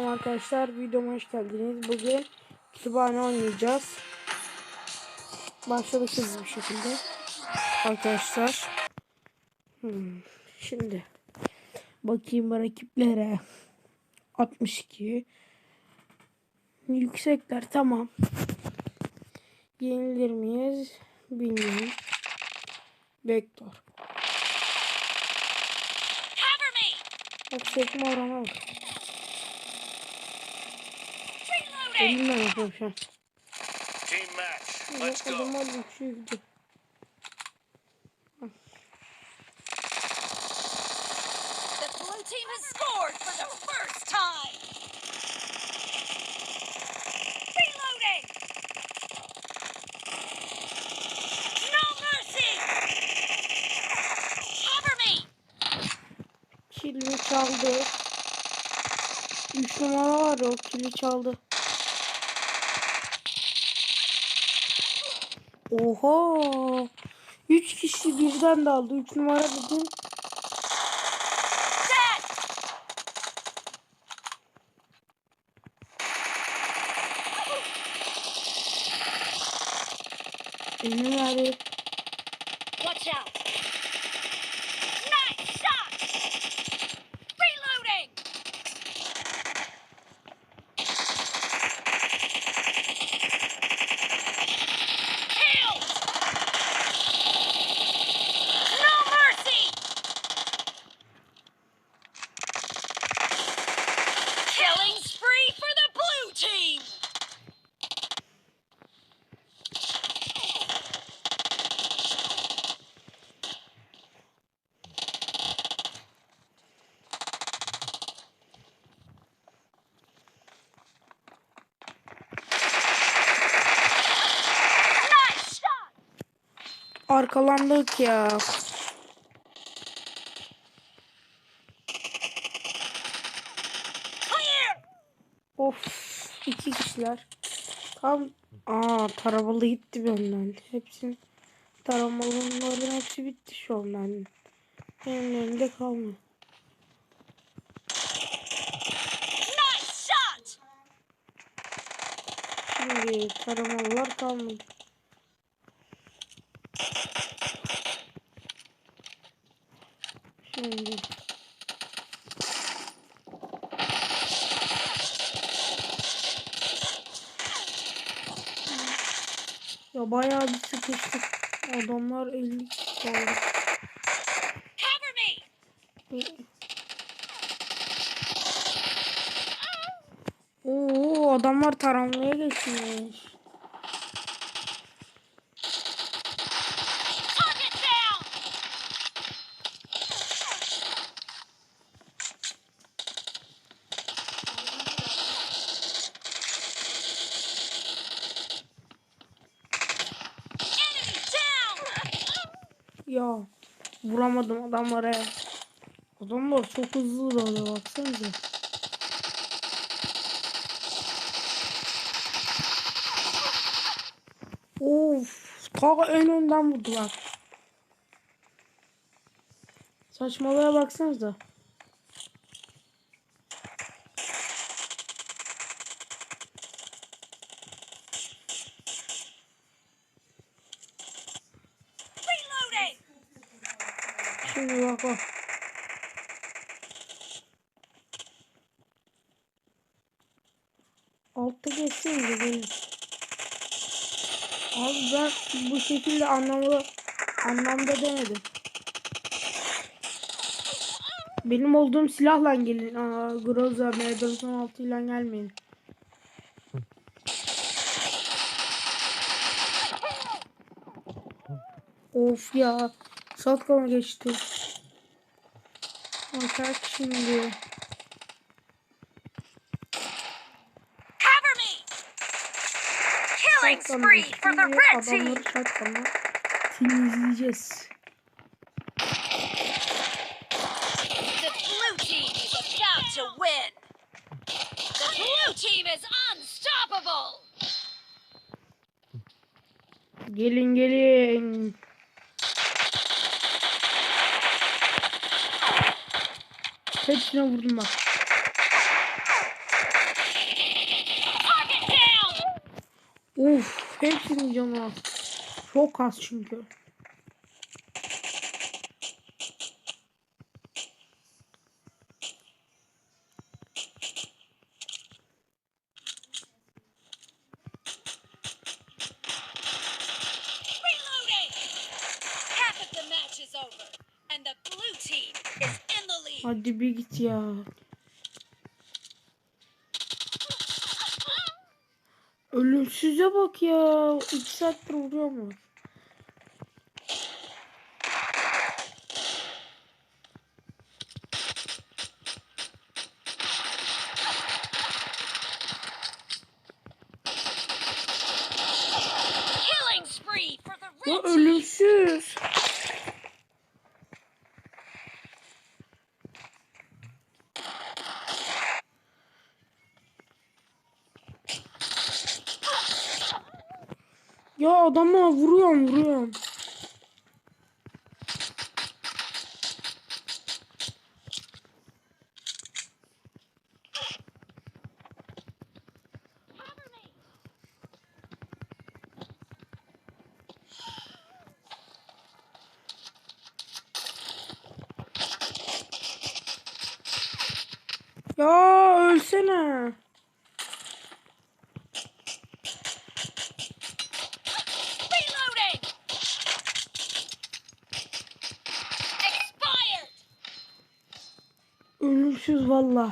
Merhaba arkadaşlar videoma hoş geldiniz. Bugün kütüphane oynayacağız. Başladık hızlı bir şekilde. Arkadaşlar. Hmm, Şimdi bakayım rakiplere. 62 Yüksekler tamam. Yenilir miyiz? Bilmiyorum. Vektör. Cover me! Bak sekme oranı var. Elimden yapıyorum şu an. Team match. Let's go. adam aldım şu yüzdü. The blue team has scored for the first time! Reloading! No mercy! Cover me! Kilimi çaldı. 3 numara var o kili çaldı. Oha! 3 kişi birden daldı. 3 numara dedim. Killing spree for the blue team! Nice shot! Arkalandık ya. 2 kişiler. Tam Aa taramalı gitti benden. Hepsinin taramalıların hepsi bitti şu an benden. Benim elimde kalmıyor. Şimdi taramalılar kalmadı. Şimdi ya bayağı bir sıkıştık. Adamlar 50 kişi kaldı. Oo adamlar taramlaya geçmiş. Ya vuramadım adamlara ya. Adamlar çok hızlı dalıyor baksanıza. Of ta en önden vurdular. Saçmalığa baksanıza. Şimdi bak bak. Altta geçsenize benim. Abi ben bu şekilde anlamlı anlamda demedim. Benim olduğum silahla gelin. Aa, Groza M96 ile gelmeyin. Of ya. Shotgun'a geçti. Bakar şimdi. Cover me! Killing spree for the red team! Adamları temizleyeceğiz. The blue team is about to win! The blue team is unstoppable! Gelin gelin. Hepsine vurdum bak. Uf, hepsini canı Çok az çünkü. Hadi bir git ya. Ölümsüze bak ya. 2 saattir vuruyor mu? Killing spree for the Ya red team. ölümsüz. Ya adama vuruyorum vuruyorum. Ya ölsene. 500 valla.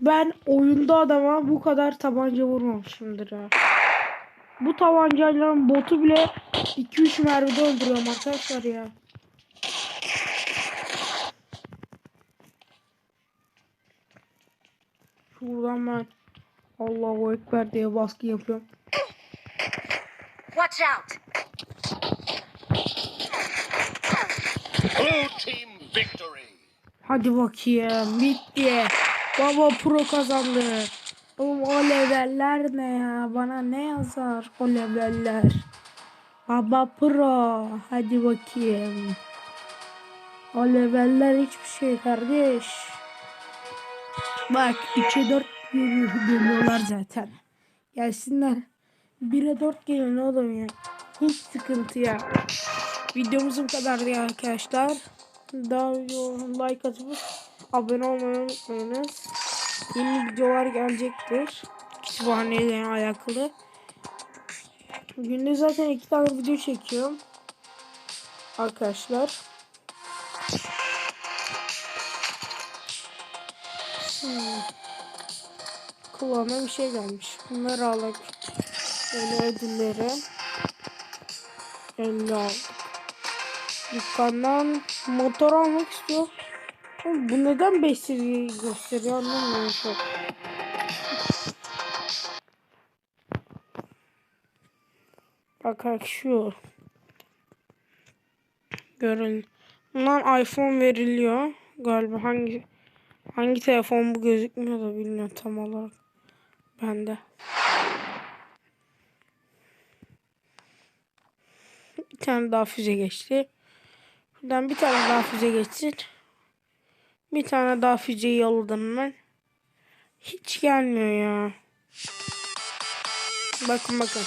Ben oyunda adama bu kadar tabanca vurmamışımdır ha. Bu tabancayla botu bile 2-3 mermide öldürüyorum arkadaşlar ya. Şuradan ben Allahu Ekber diye baskı yapıyorum. Watch out. Blue team Hadi bakayım bitti. Baba pro kazandı. O leveller ne ya? Bana ne yazar o leveller? Baba pro. Hadi bakayım. O leveller hiçbir şey kardeş. Bak 3'e 4 geliyor, geliyorlar zaten. Gelsinler. 1'e 4 geliyor oğlum ya. Hiç sıkıntı ya. Videomuz bu kadardı arkadaşlar. Daha video like atıp abone olmayı unutmayınız. Yeni videolar gelecektir. Kütüphaneyle alakalı. Günde zaten iki tane video çekiyorum. Arkadaşlar. Hmm. Kulağıma bir şey gelmiş. Bunları alalım. Böyle ödülleri. 50 aldık. Dükkandan motor almak istiyor. Oğlum bu neden 5 seviye gösteriyor anlamıyorum çok. Bak şu. Görün. Bundan iPhone veriliyor. Galiba hangi hangi telefon bu gözükmüyor da bilmiyorum tam olarak. Bende. Bir tane daha füze geçti. Buradan bir tane daha füze geçsin. Bir tane daha füzeyi yolladım ben. Hiç gelmiyor ya. Bakın bakın.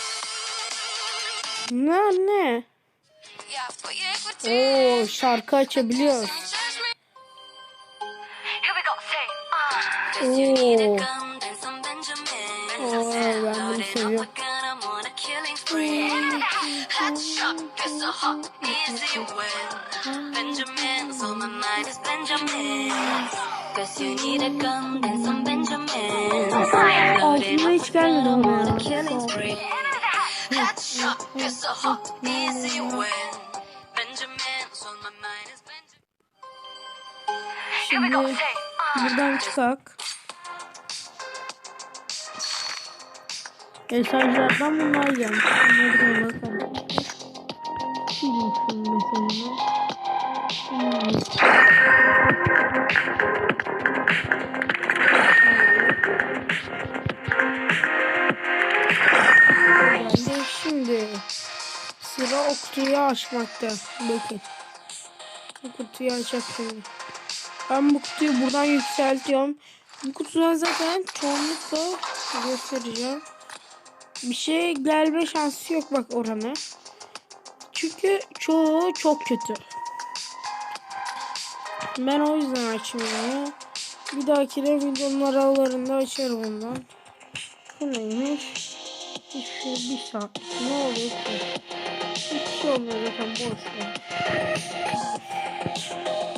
Ne ne? Oo şarkı ah. Oo. Oo ben bunu seviyorum. Headshot, guess a hot, easy win. Benjamin's on my mind is Benjamin. Guess you need a gun, then some Benjamins. Aslında hiç gelmedi ama Killing ya. spree. Headshot, guess a hot, easy win. Benjamin's on my mind is Benjamin. Şimdi buradan çıkak. Mesajlardan bunlar gelmiş. Bunları da bakalım. Ben de şimdi sıra o kutuyu açmakta. Bakın. Bu kutuyu açacak. Ben bu kutuyu buradan yükseltiyorum. Bu kutudan zaten çoğunlukla göstereceğim. bir şey gelme şansı yok bak oranı. Çünkü çoğu çok kötü. Ben o yüzden açmıyorum. Bir dahakine videonun aralarında açarım ondan. Bu neymiş? İşte bir saat. Ne oluyor ki? Hiçbir şey olmuyor zaten boş ver.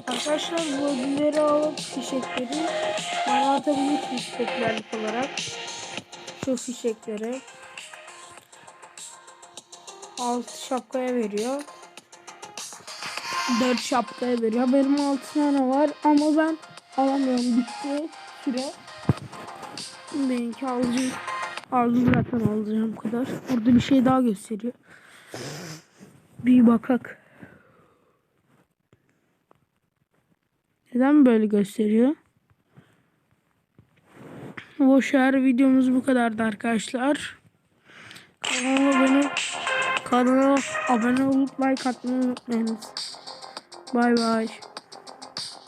Arkadaşlar bu ödülleri alıp fişekleri bana atabilirsiniz popülerlik olarak. Şu fişekleri. Altı şapkaya veriyor. Dört şapkaya veriyor. Benim altı tane var ama ben alamıyorum. Bitti süre. Benimki alacağım. Aldım zaten alacağım kadar. Burada bir şey daha gösteriyor. Bir bakak. Neden böyle gösteriyor? Boşver videomuz bu kadardı arkadaşlar. Kanala abone, kanala abone olup like atmayı unutmayınız. Bay bay.